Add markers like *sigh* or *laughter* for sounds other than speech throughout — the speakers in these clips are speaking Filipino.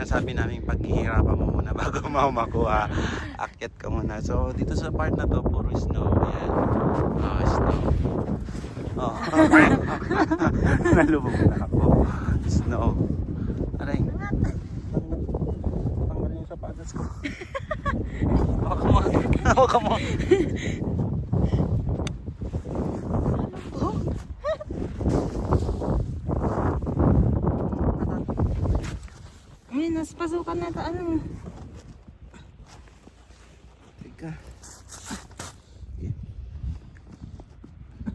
sinasabi namin paghihirapan mo muna *laughs* bago mo makuha. Akyat ka muna. So, dito sa part na to, puro snow. Ayan. Oh, snow. Oh. *laughs* Nalubog na ako. Snow. Aray. Tanggalin yung sapatos ko. *laughs* Hawak mo. Hawak mo. Ay, nasa pasukan na ito. Ano? Teka.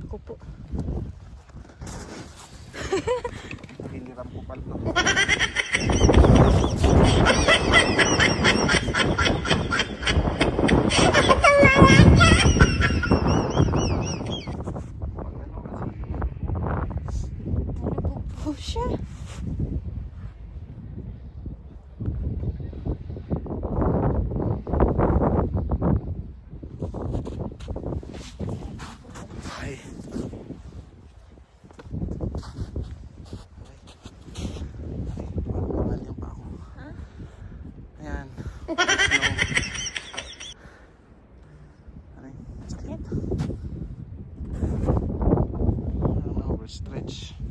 Ako po. Pala to. Ano po po siya? much.